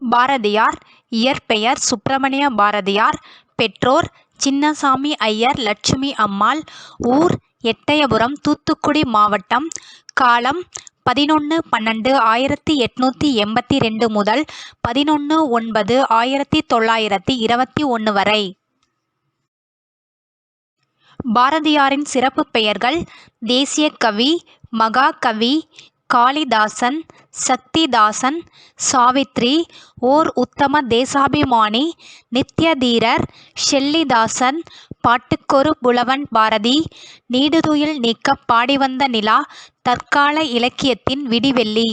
பாரதியார் இயற்பெயர் சுப்பிரமணிய பாரதியார் பெற்றோர் சின்னசாமி ஐயர் லட்சுமி அம்மாள் ஊர் எட்டயபுரம் தூத்துக்குடி மாவட்டம் காலம் பதினொன்று பன்னெண்டு ஆயிரத்தி எட்நூற்றி எண்பத்தி ரெண்டு முதல் பதினொன்று ஒன்பது ஆயிரத்தி தொள்ளாயிரத்தி இருபத்தி ஒன்று வரை. பாரதியாரின் சிறப்பு பெயர்கள் தேசிய கவி மகாகவி காளிதாசன் சக்திதாசன் சாவித்ரி ஓர் உத்தம தேசாபிமானி நித்யதீரர் ஷெல்லிதாசன் பாட்டுக்கொரு புலவன் பாரதி நீடுதுயில் நீக்கப் பாடிவந்த நிலா தற்கால இலக்கியத்தின் விடிவெள்ளி.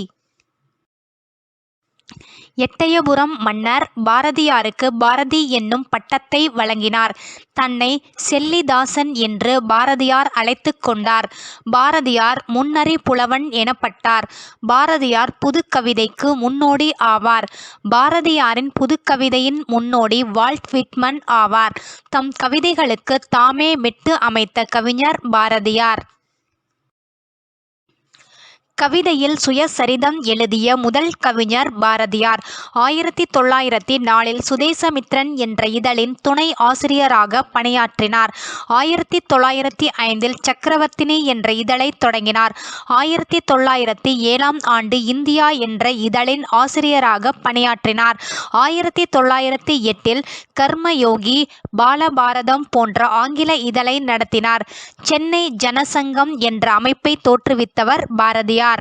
எட்டயபுரம் மன்னர் பாரதியாருக்கு பாரதி என்னும் பட்டத்தை வழங்கினார். தன்னை செல்லிதாசன் என்று பாரதியார் அழைத்து கொண்டார். பாரதியார் முன்னறி புலவன் எனப்பட்டார். பாரதியார் புதுக்கவிதைக்கு முன்னோடி ஆவார். பாரதியாரின் புதுக்கவிதையின் முன்னோடி வால்ட் விட்மன் ஆவார். தம் கவிதைகளுக்கு தாமே மெட்டு அமைத்த கவிஞர் பாரதியார். கவிதையில் சுயசரிதம் எழுதிய முதல் கவிஞர் பாரதியார். ஆயிரத்தி தொள்ளாயிரத்தி நாலில் சுதேசமித்ரன் என்ற இதழின் துணை ஆசிரியராக பணியாற்றினார். ஆயிரத்தி தொள்ளாயிரத்தி ஐந்தில் சக்கரவர்த்தினி என்ற இதழை தொடங்கினார். ஆயிரத்தி தொள்ளாயிரத்தி ஏழாம் ஆண்டு இந்தியா என்ற இதழின் ஆசிரியராக பணியாற்றினார். ஆயிரத்தி தொள்ளாயிரத்தி எட்டில் கர்மயோகி பாலபாரதம் போன்ற ஆங்கில இதழை நடத்தினார். சென்னை ஜனசங்கம் என்ற அமைப்பை தோற்றுவித்தவர் பாரதியார்.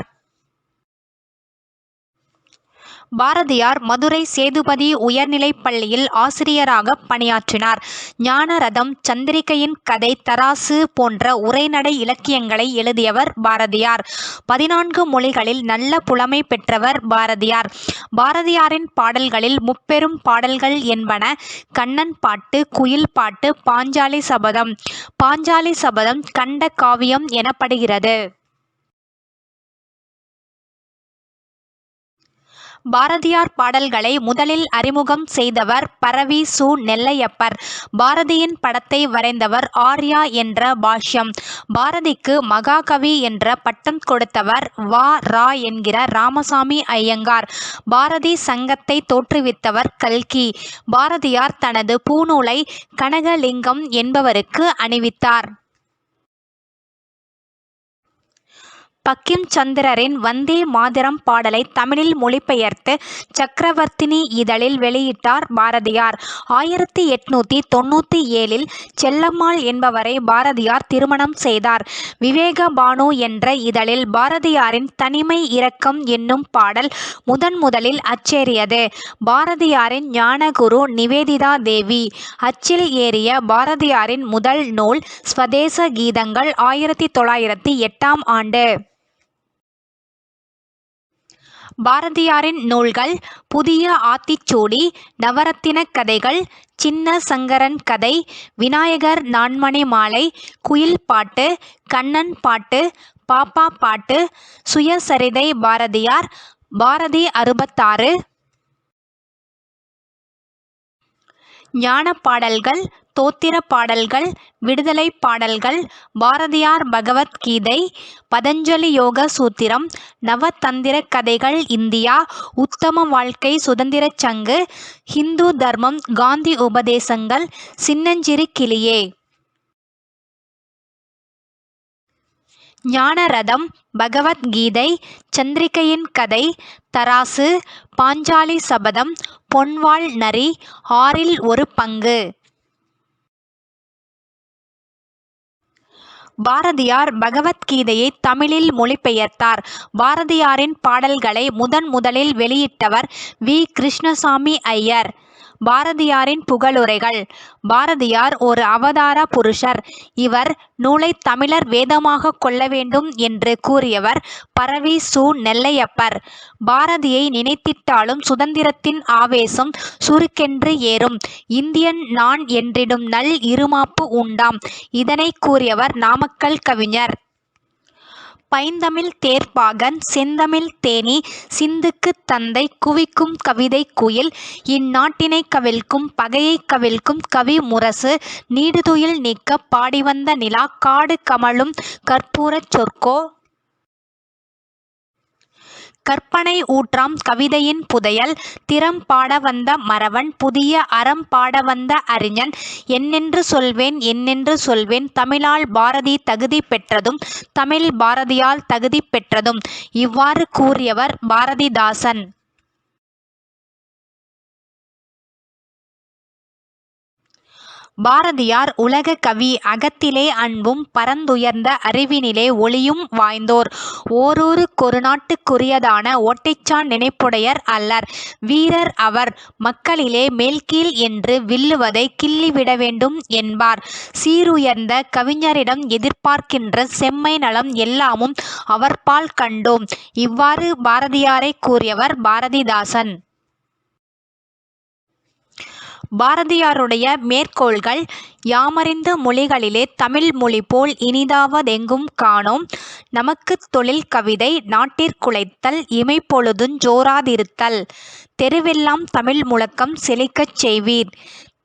பாரதியார் மதுரை சேதுபதி உயர்நிலைப் பள்ளியில் ஆசிரியராக பணியாற்றினார். ஞானரதம் சந்திரிகையின் கதை தராசு போன்ற உரைநடை இலக்கியங்களை எழுதியவர் பாரதியார். பதினான்கு மொழிகளில் நல்ல புலமை பெற்றவர் பாரதியார். பாரதியாரின் பாடல்களில் முப்பெரும் பாடல்கள் என்பன கண்ணன் பாட்டு குயில் பாட்டு பாஞ்சாலி சபதம். பாஞ்சாலி சபதம் கண்ட காவியம் எனப்படுகிறது. பாரதியார் பாடல்களை முதலில் அறிமுகம் செய்தவர் பரவி சு. நெல்லையப்பர். பாரதியின் படத்தை வரைந்தவர் ஆர்யா என்ற பாஷ்யம். பாரதிக்கு மகாகவி என்ற பட்டம் கொடுத்தவர் வா. ரா. என்கிற ராமசாமி ஐயங்கார். பாரதி சங்கத்தை தோற்றுவித்தவர் கல்கி. பாரதியார் தனது பூநூலை கனகலிங்கம் என்பவருக்கு அணிவித்தார். பக்கிம் சந்திரரின் வந்தே மாதரம் பாடலை தமிழில் மொழிபெயர்த்து சக்கரவர்த்தினி இதழில் வெளியிட்டார் பாரதியார். ஆயிரத்தி எட்நூத்தி தொண்ணூற்றி ஏழில் செல்லம்மாள் என்பவரை பாரதியார் திருமணம் செய்தார். விவேக பானு என்ற இதழில் பாரதியாரின் தனிமை இரக்கம் என்னும் பாடல் முதன் முதலில் அச்சேறியது. பாரதியாரின் ஞானகுரு நிவேதிதா தேவி அச்சில் ஏறிய பாரதியாரின் முதல் நூல் ஸ்வதேச கீதங்கள் ஆயிரத்தி தொள்ளாயிரத்தி எட்டாம் ஆண்டு. பாரதியாரின் நூல்கள் புதிய ஆத்திச்சூடி நவரத்தின கதைகள் சின்ன சங்கரன் கதை விநாயகர் நான்மணி மாலை குயில் பாட்டு கண்ணன் பாட்டு பாப்பா பாட்டு சுயசரிதை பாரதியார் பாரதி அறுபத்தாறு ஞான பாடல்கள் தோத்திர பாடல்கள் விடுதலை பாடல்கள் பாரதியார் பகவத்கீதை பதஞ்சலி யோக சூத்திரம் நவதந்திர கதைகள் இந்தியா உத்தம வாழ்க்கை சுதந்திரச் சங்கு ஹிந்து தர்மம் காந்தி உபதேசங்கள் சின்னஞ்சிறு கிளியே. ஞானரதம் பகவத்கீதை சந்திரிகையின் கதை தராசு பாஞ்சாலி சபதம் பொன்வாள் நரி ஆறில் ஒரு பங்கு. பாரதியார் பகவத்கீதையை தமிழில் மொழிபெயர்த்தார். பாரதியாரின் பாடல்களை முதன் முதலில் வெளியிட்டவர் வி. கிருஷ்ணசாமி ஐயர். பாரதியாரின் புகழுரைகள். பாரதியார் ஒரு அவதார புருஷர். இவர் நூலை தமிழர் வேதமாக கொள்ள வேண்டும் என்று கூறியவர் பரவி சு. நெல்லையப்பர். பாரதியை நினைத்திட்டாலும் சுதந்திரத்தின் ஆவேசம் சுருக்கென்று ஏறும். இந்தியன் நான் என்றிடும் நல் இருமாப்பு உண்டாம். இதனை கூறியவர் நாமக்கல் கவிஞர். பைந்தமிழ் தேர்ப்பாகன் செந்தமிழ் தேனி சிந்துக்குத் தந்தை குவிக்கும் கவிதை குயில் இந்நாட்டினை கவிழ்க்கும் பகையைக் கவிழ்க்கும் கவி முரசு நீடுதுயில் நீக்கப் பாடிவந்த நிலா காடு கமழும் கற்பூரச் சொற்கோ கற்பனை ஊற்றாம் கவிதையின் புதையல் திறம் பாட வந்த மறவன் புதிய அறம் பாட வந்த அறிஞன். என்னென்று சொல்வேன் என்னென்று சொல்வேன் தமிழால் பாரதி தகுதி பெற்றதும் தமிழ் பாரதியால் தகுதி பெற்றதும். இவ்வாறு கூறியவர் பாரதிதாசன். பாரதியார் உலக கவி அகத்திலே அன்பும் பரந்துயர்ந்த அறிவினிலே ஒளியும் வாய்ந்தோர். ஓரூருக்கொரு நாட்டுக்குரியதான ஒட்டைச்சான் நினைப்புடையர் அல்லர். வீரர் அவர் மக்களிலே மேல்கீழ் என்று வில்லுவதை கிள்ளிவிட வேண்டும் என்பார். சீருயர்ந்த கவிஞரிடம் எதிர்பார்க்கின்ற செம்மை நலம் எல்லாமும் அவர்பால் கண்டோம். இவ்வாறு பாரதியாரை கூறியவர் பாரதிதாசன். பாரதியாருடைய மேற்கோள்கள் யாமறிந்த மொழிகளிலே தமிழ் மொழி போல் இனிதாவதெங்கும் காணோம். நமக்குத் தொழில் கவிதை நாட்டிற்குலைத்தல் இமைப்பொழுதுஞ் ஜோராதிருத்தல். தெருவெல்லாம் தமிழ் முழக்கம் செழிக்கச் செய்வீர்.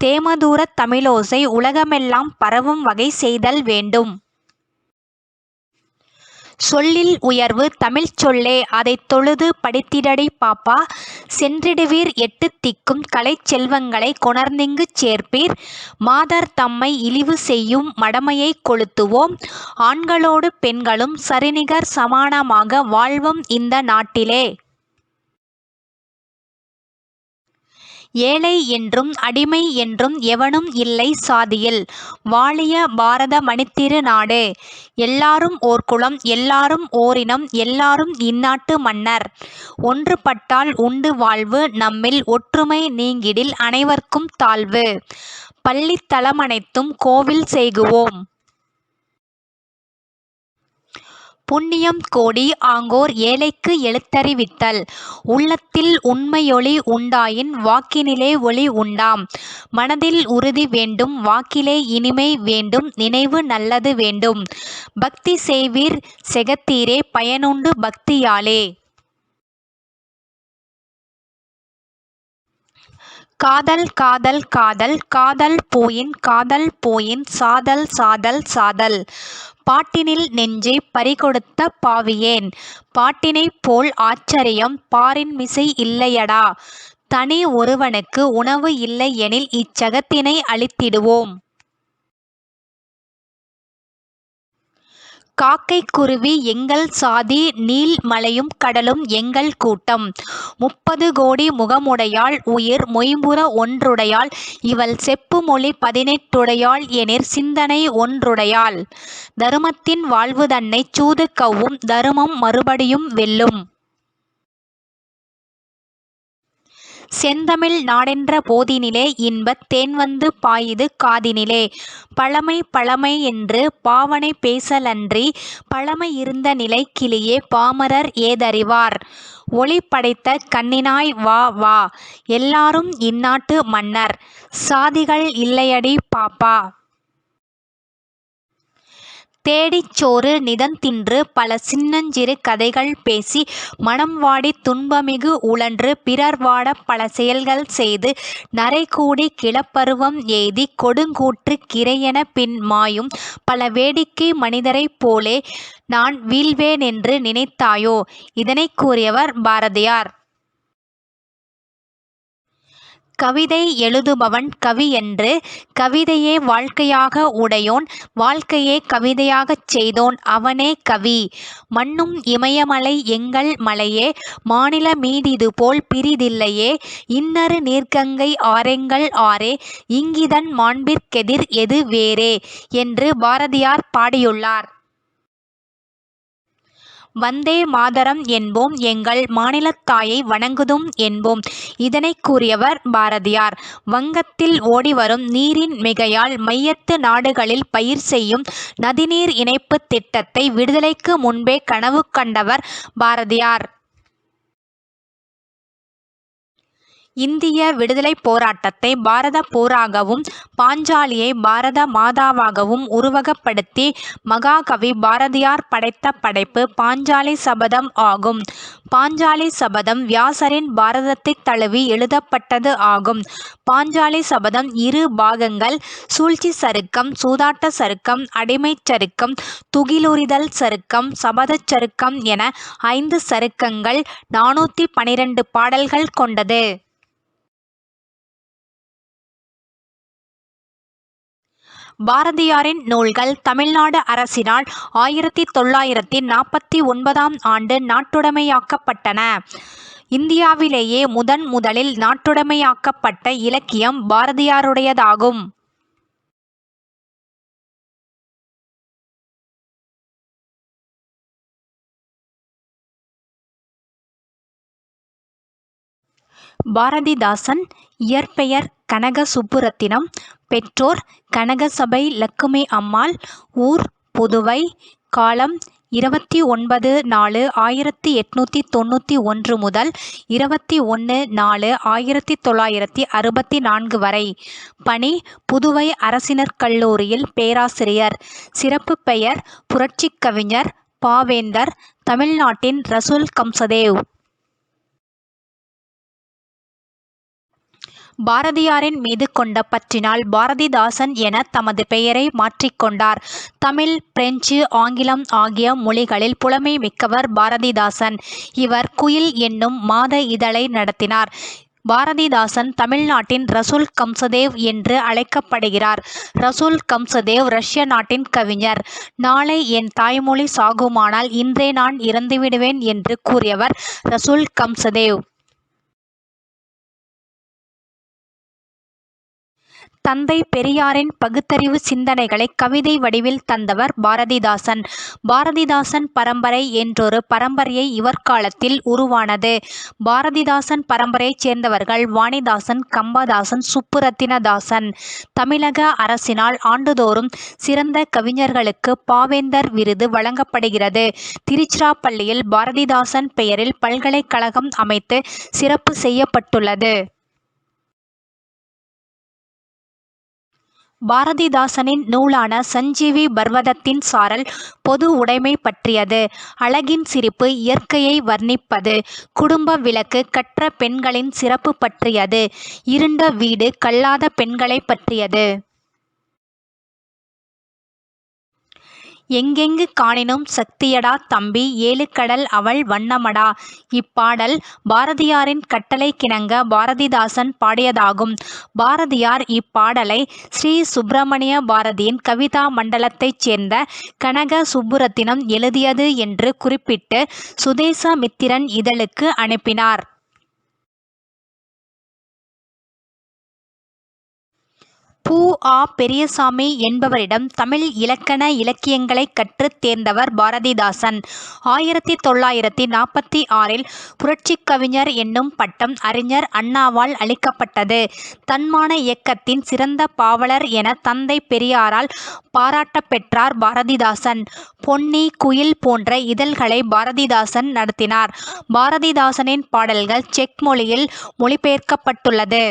தேமதூரத் தமிழோசை உலகமெல்லாம் பரவும் வகை செய்தல் வேண்டும். சொல்லில் உயர்வு தமிழ்ச் சொல்லே. அதைத் தொழுது படித்திடடி பாப்பா. சென்றிடுவீர் எட்டு திக்கும் கலைச் செல்வங்களைக் கொணர்ந்திங்குச் சேர்ப்பீர். மாதர் தம்மை இழிவு செய்யும் மடமையை கொளுத்துவோம். ஆண்களோடு பெண்களும் சரிநிகர் சமானமாக வாழ்வோம் இந்த நாட்டிலே. ஏழை என்றும் அடிமை என்றும் எவனும் இல்லை சாதியில். வாழிய பாரத மணித்திரு நாடு. எல்லாரும் ஓர் குலம் எல்லாரும் ஓரினம் எல்லாரும் இந்நாட்டு மன்னர். ஒன்றுபட்டால் உண்டு வாழ்வு நம்மில் ஒற்றுமை நீங்கிடில் அனைவர்க்கும் தாழ்வு. பள்ளித்தலமனைத்தும் கோவில் செய்குவோம். புண்ணியம் கோடி ஆங்கோர் ஏழைக்கு எழுத்தறிவித்தல் உள்ளத்தில் உண்மையொளி உண்டாயின் வாக்கினிலே ஒளி உண்டாம். மனதில் உறுதி வேண்டும் வாக்கிலே இனிமை வேண்டும் நினைவு நல்லது வேண்டும். பக்தி செய்வீர் செகத்தீரே பயனுண்டு பக்தியாலே. காதல் காதல் காதல் காதல் போயின் காதல் போயின் சாதல் சாதல் சாதல். பாட்டினில் நெஞ்சை பறிகொடுத்த பாவியேன். பாட்டினைப் போல் ஆச்சரியம் பாரின்மிசை இல்லையடா. தனி ஒருவனுக்கு உணவு இல்லை எனில் இச்சகத்தினை அழித்திடுவோம். காக்கை குருவி எங்கள் சாதி நீல் மலையும் கடலும் எங்கள் கூட்டம். முப்பது கோடி முகமுடையாள் உயிர் மொய்ம்புற ஒன்றுடையாள் இவள் செப்பு மொழி பதினெட்டுடையாள் எனிற் சிந்தனை ஒன்றுடையாள். தருமத்தின் வாழ்வு தன்னைச் சூது கவ்வும் தருமம் மறுபடியும் வெல்லும். செந்தமிழ் நாடென்ற போதினிலே இன்பத் தேன்வந்து பாயுது காதினிலே. பழமை பழமை என்று பாவனை பேசலன்றி பழமை இருந்த நிலை கிளியே பாமரர் ஏதறிவார். ஒளி படைத்த கண்ணினாய் வா வா. எல்லாரும் இந்நாட்டு மன்னர். சாதிகள் இல்லையடி பாப்பா. தேடிச் சோறு நிதந்தின்று பல சின்னஞ்சிறு கதைகள் பேசி மனம் வாடித் துன்பமிகு உழன்று பிறர் வாட பல செயல்கள் செய்து நரைகூடி கிளப்பருவம் எய்தி கொடுங்கூற்று கிரையென பின் மாயும் பல வேடிக்கை மனிதரைப் போலே நான் வீழ்வேன் என்று நினைத்தாயோ? இதனைக் கூறியவர் பாரதியார். கவிதை எழுதுபவன் கவி என்று கவிதையே வாழ்க்கையாக உடையோன் வாழ்க்கையே கவிதையாகச் செய்தோன் அவனே கவி. மண்ணும் இமயமலை எங்கள் மலையே மாநில மீதிதுபோல் பிறிதில்லையே இன்னரு நீர்க்கங்கை ஆரெங்கள் ஆரே இங்கிதன் மாண்பிற்கெதிர் எது வேறே? என்று பாரதியார் பாடியுள்ளார். வந்தே மாதரம் என்போம் எங்கள் மாநிலத்தாயை வணங்குதும் என்போம். இதனை கூறியவர் பாரதியார். வங்கத்தில் ஓடிவரும் நீரின் மிகையால் மையத்து நாடுகளில் பயிர் செய்யும் நதிநீர் இணைப்புத் திட்டத்தை விடுதலைக்கு முன்பே கனவு கண்டவர் பாரதியார். இந்திய விடுதலைப் போராட்டத்தை பாரத போராகவும் பாஞ்சாலியை பாரத மாதாவாகவும் உருவகப்படுத்தி மகாகவி பாரதியார் படைத்த படைப்பு பாஞ்சாலி சபதம் ஆகும். பாஞ்சாலி சபதம் வியாசரின் பாரதத்தைத் தழுவி எழுதப்பட்டது ஆகும். பாஞ்சாலி சபதம் இரு பாகங்கள் சூழ்ச்சி சருக்கம் சூதாட்டச் சருக்கம் அடிமைச் சருக்கம் துகிலுரிதல் சருக்கம் சபதச் சருக்கம் என ஐந்து சருக்கங்கள் நானூற்றி பனிரெண்டு பாடல்கள் கொண்டது. பாரதியாரின் நூல்கள் தமிழ்நாடு அரசினால் ஆயிரத்தி தொள்ளாயிரத்தி நாற்பத்தி ஒன்பதாம் ஆண்டு நாட்டுடைமையாக்கப்பட்டன. இந்தியாவிலேயே முதன் முதலில் நாட்டுடைமையாக்கப்பட்ட இலக்கியம் பாரதியாருடையதாகும். பாரதிதாசன் இயற்பெயர் கனக சுப்புரத்தினம். பெற்றோர் கனகசபை லக்குமி அம்மாள். ஊர் புதுவை. காலம் இருபத்தி ஒன்பது நாலு ஆயிரத்தி எட்நூற்றி தொண்ணூற்றி ஒன்று முதல் இருபத்தி ஒன்று நாலு ஆயிரத்தி தொள்ளாயிரத்தி அறுபத்தி நான்கு வரை. பணி புதுவை அரசினர் கல்லூரியில் பேராசிரியர். சிறப்பு பெயர் புரட்சிக் கவிஞர் பாவேந்தர். தமிழ்நாட்டின் ரசூல் கம்சதேவ். பாரதியாரின் மீது கொண்ட பற்றினால் பாரதிதாசன் என தமது பெயரை மாற்றிக் கொண்டார். தமிழ் பிரெஞ்சு ஆங்கிலம் ஆகிய மொழிகளில் புலமை மிக்கவர் பாரதிதாசன். இவர் குயில் என்னும் மாத இதழை நடத்தினார். பாரதிதாசன் தமிழ்நாட்டின் ரசூல் கம்சதேவ் என்று அழைக்கப்படுகிறார். ரசூல் கம்சதேவ் ரஷ்ய நாட்டின் கவிஞர். நாளை என் தாய்மொழி சாகுமானால் இன்றே நான் இறந்துவிடுவேன் என்று கூறியவர் ரசூல் கம்சதேவ். தந்தை பெரியாரின் பகுத்தறிவு சிந்தனைகளை கவிதை வடிவில் தந்தவர் பாரதிதாசன். பாரதிதாசன் பரம்பரை என்றொரு பரம்பரையை இவர் காலத்தில் உருவானது. பாரதிதாசன் பரம்பரையைச் சேர்ந்தவர்கள் வாணிதாசன் கம்பதாசன் சுப்புரத்தினதாசன். தமிழக அரசினால் ஆண்டுதோறும் சிறந்த கவிஞர்களுக்கு பாவேந்தர் விருது வழங்கப்படுகிறது. திருச்சிராப்பள்ளியில் பாரதிதாசன் பெயரில் பல்கலைக்கழகம் அமைத்து சிறப்பு செய்யப்பட்டுள்ளது. பாரதிதாசனின் நூலான சஞ்சீவி பர்வதத்தின் சாரல் பொது உடைமை பற்றியது. அழகின் சிரிப்பு இயற்கையை வர்ணிப்பது. குடும்ப விளக்கு கற்ற பெண்களின் சிறப்பு பற்றியது. இருண்ட வீடு கல்லாத பெண்களைப் பற்றியது. எங்கெங்கு காணினும் சக்தியடா தம்பி ஏழுகடல் அவள் வண்ணமடா. இப்பாடல் பாரதியாரின் கட்டளைக்கிணங்க பாரதிதாசன் பாடியதாகும். பாரதியார் இப்பாடலை ஸ்ரீ சுப்பிரமணிய பாரதியின் கவிதா மண்டலத்தைச் சேர்ந்த கனக சுப்புரத்தினம் எழுதியது என்று குறிப்பிட்டு சுதேசமித்திரன் இதழுக்கு அனுப்பினார். பூ ஆ. பெரியசாமி என்பவரிடம் தமிழ் இலக்கண இலக்கியங்களைக் கற்றுத் தேர்ந்தவர் பாரதிதாசன். ஆயிரத்தி தொள்ளாயிரத்தி நாற்பத்தி ஆறில் புரட்சிக் கவிஞர் என்னும் பட்டம் அறிஞர் அண்ணாவால் அளிக்கப்பட்டது. தன்மான இயக்கத்தின் சிறந்த பாவலர் என தந்தை பெரியாரால் பாராட்ட பெற்றார் பாரதிதாசன். பொன்னி குயில் போன்ற இதழ்களை பாரதிதாசன் நடத்தினார். பாரதிதாசனின் பாடல்கள் செக் மொழியில் மொழிபெயர்க்கப்பட்டுள்ளது.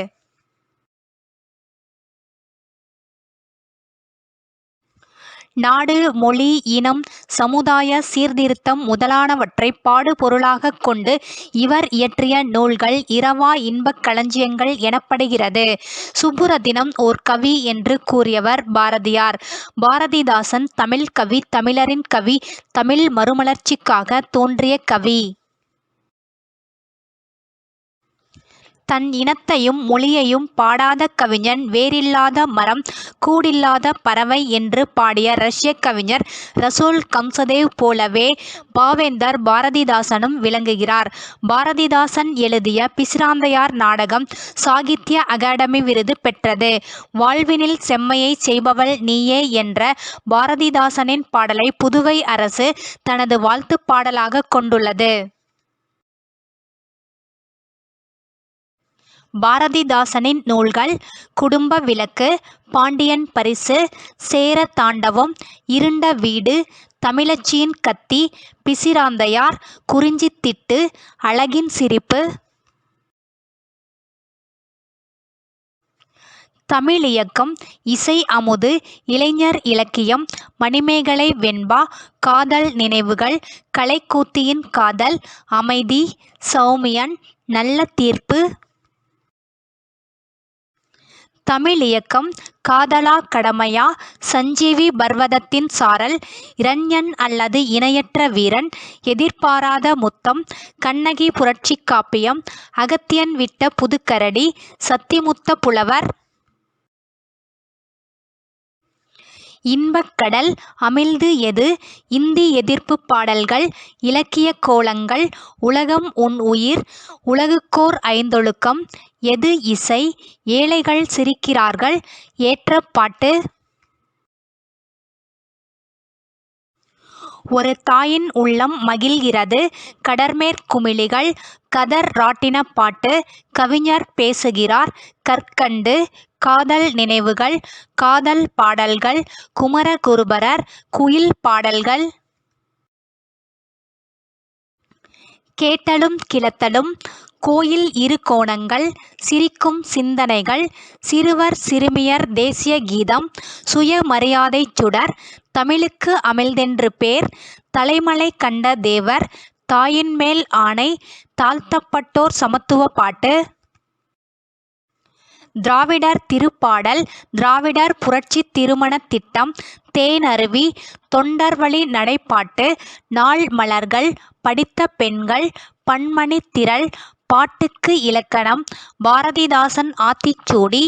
நாடு மொழி இனம் சமுதாய சீர்திருத்தம் முதலானவற்றைப் பாடுபொருளாகக் கொண்டு இவர் இயற்றிய நூல்கள் இரவா இன்பக் களஞ்சியங்கள் எனப்படுகிறது. சுப்புரதினம் ஓர் கவி என்று கூறியவர் பாரதியார். பாரதிதாசன் தமிழ்க் கவி தமிழரின் கவி தமிழ் மறுமலர்ச்சிக்காகத் தோன்றிய கவி. தன் இனத்தையும் மொழியையும் பாடாத கவிஞன் வேரில்லாத மரம் கூடில்லாத பறவை என்று பாடிய ரஷ்யக் கவிஞர் ரசூல் கம்சதேவ் போலவே பாவேந்தர் பாரதிதாசனும் விளங்குகிறார். பாரதிதாசன் எழுதிய பிசிராந்தையார் நாடகம் சாகித்ய அகாடமி விருது பெற்றது. வாழ்வினில் செம்மையைச் செய்பவள் நீயே என்ற பாரதிதாசனின் பாடலை புதுவை அரசு தனது வாழ்த்துப் பாடலாகக் கொண்டுள்ளது. பாரதிதாசனின் நூல்கள் குடும்ப விளக்கு பாண்டியன் பரிசு சேர தாண்டவம் இருண்ட வீடு தமிழச்சியின் கத்தி பிசிராந்தையார் குறிஞ்சித்திட்டு அழகின் சிரிப்பு. தமிழியக்கம் இசை அமுது இளைஞர் இலக்கியம் மணிமேகலை வெண்பா காதல் நினைவுகள் கலைக்கூத்தியின் காதல் அமைதி சௌமியன் நல்ல தீர்ப்பு. தமிழ் இயக்கம் காதலா கடமையா? சஞ்சீவி பர்வதத்தின் சாரல். இரண்யன் அல்லது இணையற்ற வீரன். எதிர்பாராத முத்தம். கண்ணகி புரட்சி காப்பியம். அகத்தியன் விட்ட புதுக்கரடி. சத்திமுத்த புலவர். இன்பக்கடல். அமிழ்து எது? இந்தி எதிர்ப்பு பாடல்கள். இலக்கிய கோலங்கள். உலகம் உன் உயிர். உலகுக்கோர் ஐந்தொழுக்கம். எது இசை? ஏழைகள் சிரிக்கிறார்கள். ஏற்ற பாட்டு. ஒரு தாயின் உள்ளம் மகிழ்கிறது. கடர்மேற்குமிழிகள் கதர் ராட்டினப் பாட்டு. கவிஞர் பேசுகிறார். கற்கண்டு. காதல் நினைவுகள். காதல் பாடல்கள். குமரகுருபரர் குயில் பாடல்கள். கேட்டலும் கிளத்தலும் கோயில் இரு கோணங்கள் சிரிக்கும் சிந்தனைகள் சிறுவர் சிறுமியர் தேசிய கீதம் சுயமரியாதை சுடர் தமிழுக்கு அமிழ்தென்று பேர் தலைமலை கண்ட தேவர் தாயின்மேல் ஆணை தாழ்த்தப்பட்டோர் சமத்துவ பாட்டு. திராவிடர் திருப்பாடல் திராவிடர் புரட்சி திருமண திட்டம் தேனருவி தொண்டர்வழி நடைப்பாட்டு நாள் மலர்கள் படித்த பெண்கள் பன்மணி திரள் பாட்டுக்கு இலக்கணம். பாரதிதாசன் ஆத்திச்சூடி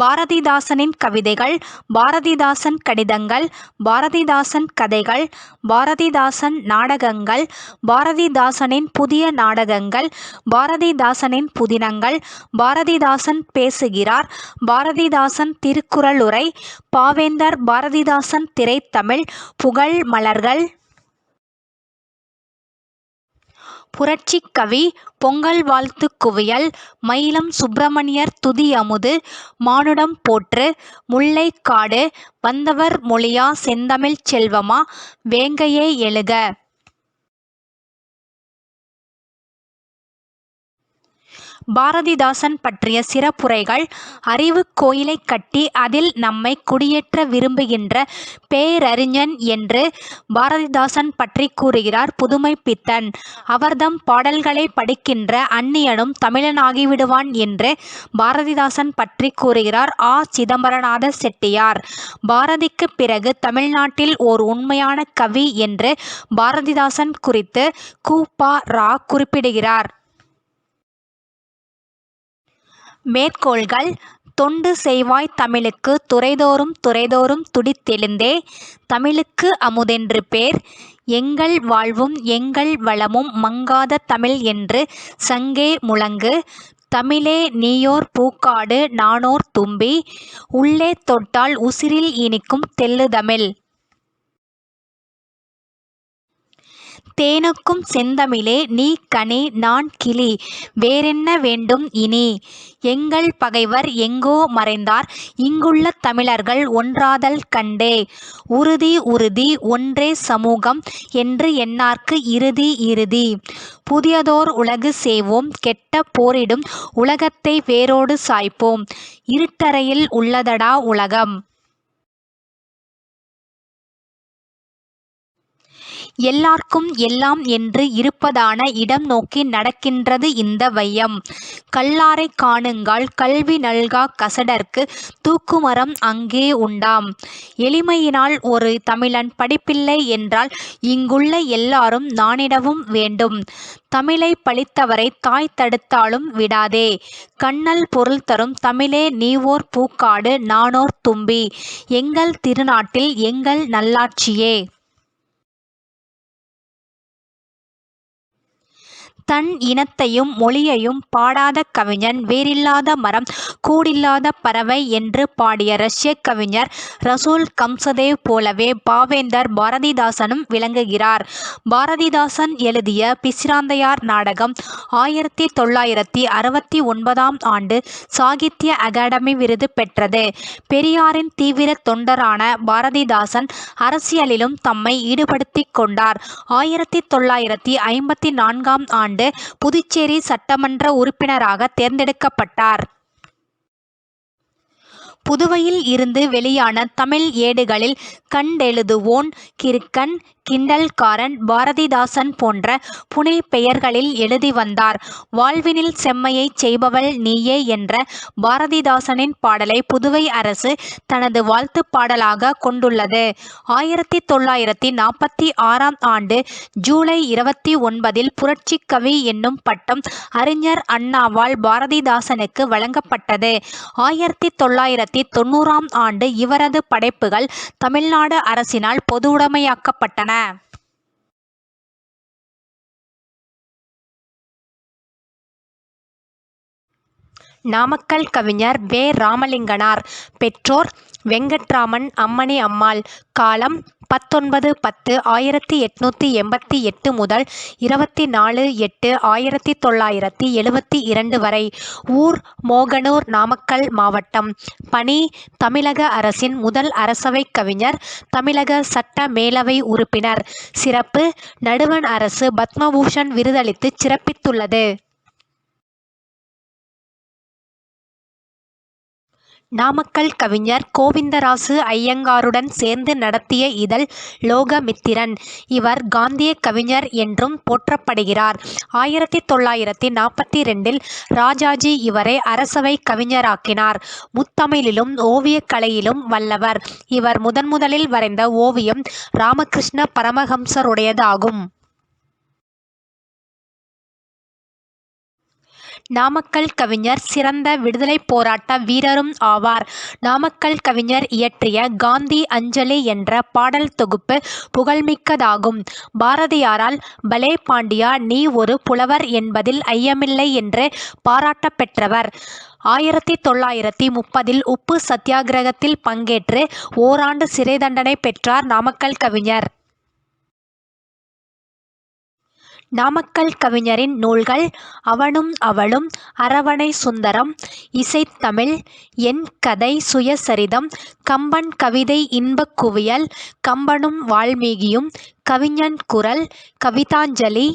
பாரதிதாசனின் கவிதைகள் பாரதிதாசன் கடிதங்கள் பாரதிதாசன் கதைகள் பாரதிதாசன் நாடகங்கள் பாரதிதாசனின் புதிய நாடகங்கள் பாரதிதாசனின் புதினங்கள் பாரதிதாசன் பேசுகிறார் பாரதிதாசன் திருக்குறளுரை பாவேந்தர் பாரதிதாசன் திரைத்தமிழ் புகழ் மலர்கள். புரட்சிக் கவி பொங்கல் வாழ்த்து குவியல் மயிலம் சுப்பிரமணியர் துதி அமுது மானுடம் போற்று முல்லைக்காடு வந்தவர் மொழியா செந்தமிழ்ச் செல்வமா வேங்கையே எழுக. பாரதிதாசன் பற்றிய சிறப்புரைகள் அறிவுக் கோயிலைக் கட்டி அதில் நம்மை குடியேற்ற விரும்புகின்ற பேரறிஞன் என்று பாரதிதாசன் பற்றி கூறுகிறார் புதுமைப்பித்தன். அவர்தம் பாடல்களை படிக்கின்ற அந்நியனும் தமிழனாகிவிடுவான் என்று பாரதிதாசன் பற்றி கூறுகிறார் ஆ. சிதம்பரநாத செட்டியார். பாரதிக்குப் பிறகு தமிழ்நாட்டில் ஓர் உண்மையான கவி என்று பாரதிதாசன் குறித்து கூப்பா ரா. குறிப்பிடுகிறார். மேற்கோள்கள் தொண்டு செய்வாய் தமிழுக்கு துறைதோறும் துறைதோறும் துடித்தெழுந்தே தமிழுக்கு அமுதென்று பேர் எங்கள் வாழ்வும் எங்கள் வளமும் மங்காத தமிழ் என்று சங்கே முழங்கு தமிழே நீயோர் பூக்காடு நானோர் தும்பி உள்ளே தொட்டால் உசிரில் இனிக்கும் தெள்ளுதமிழ் தேனுக்கும் செந்தமிழே நீ கனி நான் கிளி. வேறென்ன வேண்டும் இனி? எங்கள் பகைவர் எங்கோ மறைந்தார். இங்குள்ள தமிழர்கள் ஒன்றாதல் கண்டே. உறுதி உறுதி ஒன்றே சமூகம் என்று எண்ணார்க்கு இறுதி இறுதி. புதியதோர் உலகு செய்வோம். கெட்ட போரிடும் உலகத்தை வேரோடு சாய்ப்போம். இருட்டறையில் உள்ளதடா உலகம். எல்லார்க்கும் எல்லாம் என்று இருப்பதான இடம் நோக்கி நடக்கின்றது இந்த வையம். கல்லாரைக் காணுங்கால் கல்வி நல்கா கசடர்க்கு தூக்குமரம் அங்கே உண்டாம். எளிமையினால் ஒரு தமிழன் படிப்பில்லை என்றால் இங்குள்ள எல்லாரும் நானிடவும் வேண்டும். தமிழை பழித்தவரை தாய் தடுத்தாலும் விடாதே. கண்ணல் பொருள் தரும் தமிழே நீவோர் பூக்காடு நானோர் தும்பி. எங்கள் திருநாட்டில் எங்கள் நல்லாட்சியே. தன் இனத்தையும் மொழியையும் பாடாத கவிஞன் வேரில்லாத மரம் கூடில்லாத பறவை என்று பாடிய ரஷ்ய கவிஞர் ரசூல் கம்சதேவ் போலவே பாவேந்தர் பாரதிதாசனும் விளங்குகிறார். பாரதிதாசன் எழுதிய பிசிராந்தையார் நாடகம் ஆயிரத்தி தொள்ளாயிரத்தி அறுபத்தி ஒன்பதாம் ஆண்டு சாகித்ய அகாடமி விருது பெற்றது. பெரியாரின் தீவிர தொண்டரான பாரதிதாசன் அரசியலிலும் தம்மை ஈடுபடுத்திக் கொண்டார். ஆயிரத்தி தொள்ளாயிரத்தி ஐம்பத்தி நான்காம் ஆண்டு ஆண்டு புதுச்சேரி சட்டமன்ற உறுப்பினராக தேர்ந்தெடுக்கப்பட்டார். புதுவையில் இருந்து வெளியான தமிழ் ஏடுகளில் கண்டெழுதுவோன் கிறுக்கன் கிண்டல்காரன் பாரதிதாசன் போன்ற புனைப்பெயர்களில் எழுதி வந்தார். வாழ்வினில் செம்மையைச் செய்பவள் நீயே என்ற பாரதிதாசனின் பாடலை புதுவை அரசு தனது வாழ்த்துப் பாடலாக கொண்டுள்ளது. ஆயிரத்தி தொள்ளாயிரத்தி நாற்பத்தி ஆறாம் ஆண்டு ஜூலை இருபத்தி ஒன்பதில் புரட்சிக் கவி என்னும் பட்டம் அறிஞர் அண்ணாவால் பாரதிதாசனுக்கு வழங்கப்பட்டது. ஆயிரத்தி தொள்ளாயிரத்தி தொண்ணூறாம் ஆண்டு இவரது படைப்புகள் தமிழ்நாடு அரசினால் பொதுவுடைமையாக்கப்பட்டன ค่ะ நாமக்கல் கவிஞர் வே. ராமலிங்கனார். பெற்றோர் வெங்கட்ராமன் அம்மணி அம்மாள். காலம் பத்தொன்பது பத்து ஆயிரத்தி எட்நூற்றி எண்பத்தி எட்டு முதல் இருபத்தி நாலு எட்டு ஆயிரத்தி தொள்ளாயிரத்தி எழுபத்தி இரண்டு வரை ஊர் மோகனூர் நாமக்கல் மாவட்டம். பணி தமிழக அரசின் முதல் அரசவைக் கவிஞர் தமிழக சட்ட மேலவை உறுப்பினர். சிறப்பு நடுவண் அரசு பத்மபூஷன் விருதளித்து சிறப்பித்துள்ளது. நாமக்கல் கவிஞர் கோவிந்தராசு ஐயங்காருடன் சேர்ந்து நடத்திய இதழ் லோகமித்திரன். இவர் காந்திய கவிஞர் என்றும் போற்றப்படுகிறார். ஆயிரத்தி தொள்ளாயிரத்தி நாற்பத்தி ரெண்டில் ராஜாஜி இவரை அரசவை கவிஞராக்கினார். முத்தமிழிலும் ஓவியக் கலையிலும் வல்லவர். இவர் முதன்முதலில் வரைந்த ஓவியம் ராமகிருஷ்ண பரமஹம்சருடையதாகும். நாமக்கல் கவிஞர் சிறந்த விடுதலைப் போராட்ட வீரரும் ஆவார். நாமக்கல் கவிஞர் இயற்றிய காந்தி அஞ்சலி என்ற பாடல் தொகுப்பு புகழ்மிக்கதாகும். பாரதியாரால் பலே பாண்டியா நீ ஒரு புலவர் என்பதில் ஐயமில்லை என்று பாராட்டப் பெற்றவர் ஆயிரத்தி தொள்ளாயிரத்தி முப்பதில் உப்பு சத்தியாகிரகத்தில் பங்கேற்று ஓராண்டு சிறை தண்டனை பெற்றார் நாமக்கல் கவிஞர். நாமக்கல் கவிஞரின் நூல்கள் அவனும் அவளும் அரவணை சுந்தரம் இசைத்தமிழ் என் கதை சுயசரிதம் கம்பன் கவிதை இன்பக் குவியல் கம்பனும் வால்மீகியும் கவிஞன் குரல் கவிதாஞ்சலி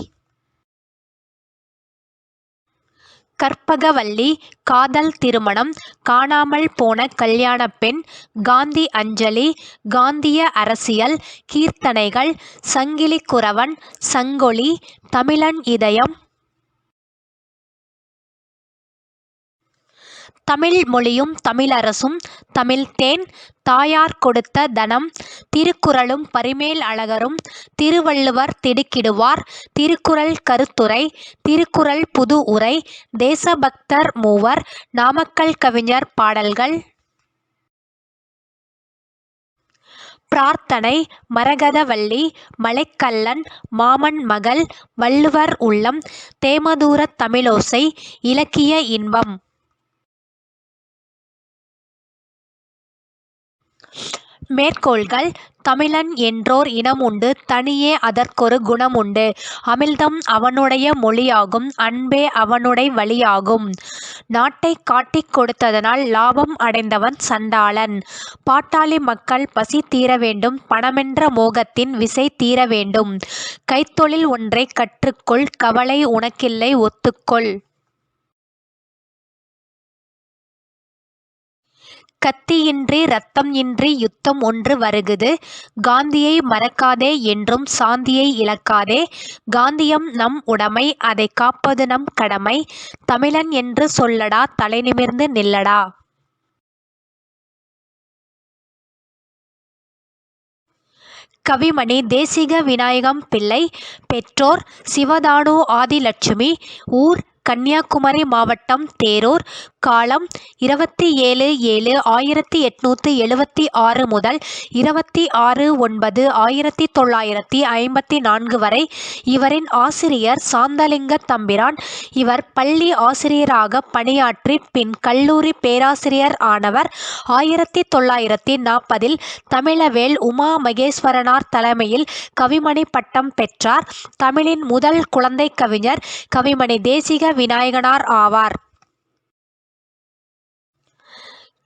கற்பகவல்லி காதல் திருமணம் காணாமல் போன கல்யாணப் பெண் காந்தி அஞ்சலி காந்திய அரசியல் கீர்த்தனைகள் சங்கிலி குரவன் சங்கொலி தமிழன் இதயம் தமிழ் மொழியும் தமிழரசும் தமிழ்த்தேன் தாயார் கொடுத்த தனம். திருக்குறளும் பரிமேல் அழகரும் திருவள்ளுவர் திடுக்கிடுவார். திருக்குறள் கருத்துரை திருக்குறள் புது உரை தேசபக்தர் மூவர் நாமக்கல் கவிஞர் பாடல்கள். பிரார்த்தனை மரகதவள்ளி மலைக்கல்லன் மாமன் மகள் வள்ளுவர் உள்ளம் தேமதூரத் தமிழோசை இலக்கிய இன்பம். மேற்கோள்கள் தமிழன் என்றோர் இனமுண்டு தனியே அதற்கொரு குணமுண்டு. அமிழ்தம் அவனுடைய மொழியாகும் அன்பே அவனுடை வழியாகும். நாட்டைக் காட்டிக் கொடுத்ததனால் லாபம் அடைந்தவன் சண்டாளன். பாட்டாளி மக்கள் பசி தீர வேண்டும் பணமென்ற மோகத்தின் விசை தீர வேண்டும். கைத்தொழில் ஒன்றைக் கற்றுக்கொள் கவலை உனக்கில்லை ஒத்துக்கொள். கத்தியின்றி ரத்தம் இன்றி யுத்தம் ஒன்று வருகுது. காந்தியை மறக்காதே என்றும் சாந்தியை இழக்காதே. காந்தியம் நம் உடைமை அதை காப்பது நம் கடமை. தமிழன் என்று சொல்லடா தலைநிமிர்ந்து நில்லடா. கவிமணி தேசிக விநாயகம் பிள்ளை. பெற்றோர் சிவதானு ஆதிலட்சுமி. ஊர் கன்னியாகுமரி மாவட்டம் தேரூர் காலம் இருபத்தி ஏழு ஏழு ஆயிரத்தி எட்நூற்றி எழுபத்தி ஆறு முதல் இருபத்தி ஆறு ஒன்பது ஆயிரத்தி தொள்ளாயிரத்தி ஐம்பத்தி நான்கு வரை இவரின் ஆசிரியர் சாந்தலிங்க தம்பிரான். இவர் பள்ளி ஆசிரியராக பணியாற்றி பின் கல்லூரி பேராசிரியர் ஆனவர். ஆயிரத்தி தொள்ளாயிரத்தி நாற்பதில் தமிழவேல் உமா மகேஸ்வரனார் தலைமையில் கவிமணி பட்டம் பெற்றார். தமிழின் முதல் குழந்தை கவிஞர் கவிமணி தேசிக விநாயகனார் ஆவார்.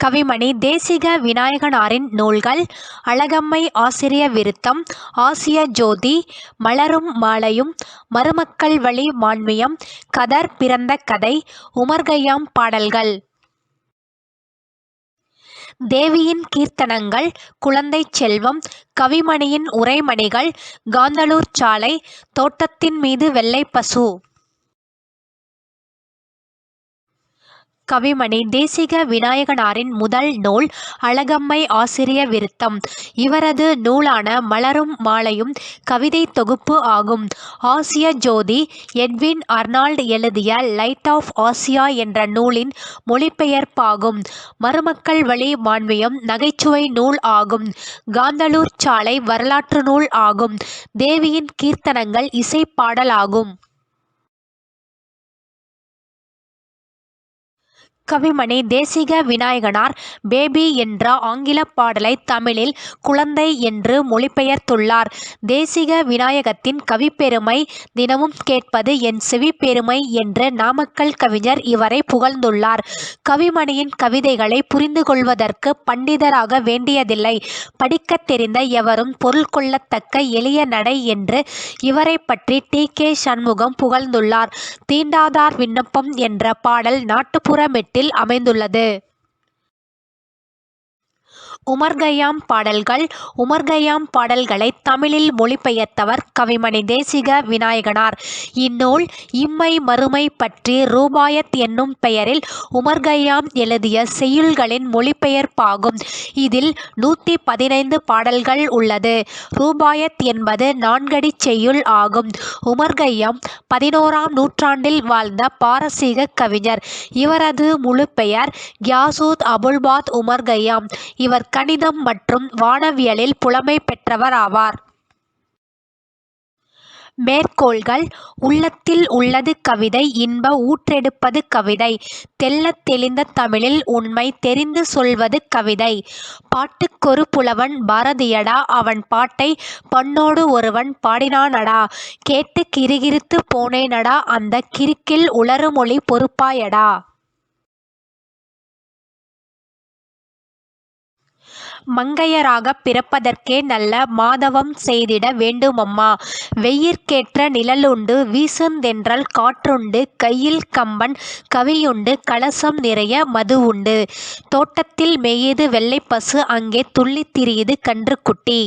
கவிமணி தேசிக விநாயகனாரின் நூல்கள் அழகம்மை ஆசிரிய விருத்தம் ஆசிய ஜோதி மலரும் மாலையும் மருமக்கள் வழி மான்மியம் கதர் பிறந்த கதை உமர்கையாம் பாடல்கள். தேவியின் கீர்த்தனங்கள் குழந்தை செல்வம் கவிமணியின் உரைமணிகள் காந்தலூர் சாலை தோட்டத்தின் மீது வெள்ளை பசு. கவிமணி தேசிக விநாயகனாரின் முதல் நூல் அழகம்மை ஆசிரிய விருத்தம். இவரது நூலான மலரும் மாலையும் கவிதை தொகுப்பு ஆகும். ஆசிய ஜோதி எட்வின் அர்னால்டு எழுதிய லைட் ஆஃப் ஆசியா என்ற நூலின் மொழிபெயர்ப்பாகும். மருமக்கள் வழி மாண்பியம் நகைச்சுவை நூல் ஆகும். காந்தலூர் சாலை வரலாற்று நூல் ஆகும். தேவியின் கீர்த்தனங்கள் இசைப்பாடலாகும் கவிமணி தேசிக விநாயகனார் பேபி என்ற ஆங்கில பாடலை தமிழில் குழந்தை என்று மொழிபெயர்த்துள்ளார். தேசிக விநாயகத்தின் கவிப்பெருமை தினமும் கேட்பது என் செவிப்பெருமை என்று நாமக்கல் கவிஞர் இவரை புகழ்ந்துள்ளார். கவிமணியின் கவிதைகளை புரிந்து கொள்வதற்கு பண்டிதராக வேண்டியதில்லை. படிக்கத் தெரிந்த எவரும் பொருள் கொள்ளத்தக்க எளிய நடை என்று இவரை பற்றி டி. கே. சண்முகம் புகழ்ந்துள்ளார். தீண்டாதார் விண்ணப்பம் என்ற பாடல் நாட்டுப்புற மெட்டு மாவட்டத்தில் அமைந்துள்ளது. உமர்கயாம் பாடல்கள் உமர்கயாம் பாடல்களை தமிழில் மொழிபெயர்த்தவர் கவிமணி தேசிக விநாயகனார். இந்நூல் இம்மை மறுமை பற்றி ரூபாயத் என்னும் பெயரில் உமர்கயாம் எழுதிய செய்யுள்களின் மொழிபெயர்ப்பாகும். இதில் நூற்றி பதினைந்து பாடல்கள் உள்ளது. ரூபாயத் என்பது நான்கடி செய்யுள் ஆகும். உமர்கய்யாம் பதினோராம் நூற்றாண்டில் வாழ்ந்த பாரசீக கவிஞர். இவரது முழு பெயர் கியாசூத் அபுல்பாத் உமர்கய்யாம் இவர் கணிதம் மற்றும் வானவியலில் புலமை பெற்றவர் ஆவார். மேற்கோள்கள் உள்ளத்தில் உள்ளது கவிதை இன்ப ஊற்றெடுப்பது கவிதை தெள்ளத் தெளிந்த தமிழில் உண்மை தெரிந்து சொல்வது கவிதை. பாட்டுக்கொரு புலவன் பாரதியடா அவன் பாட்டை பண்ணோடு ஒருவன் பாடினானடா கேட்டு கிரிகிரித்து போனேனடா அந்த கிறுக்கில் உளறுமொழி பொறுப்பாயடா. மங்கையராகப் பிறப்பதற்கே நல்ல மாதவம் செய்திட வேண்டுமம்மா. வெயிற்கேற்ற நிழலுண்டு வீசுந்தென்றல் காற்றுண்டு கையில் கம்பன் கவியுண்டு கலசம் நிறைய மது உண்டு தோட்டத்தில் மேயுது வெள்ளைப்பசு அங்கே துள்ளித் திரியுது கன்றுக்குட்டி.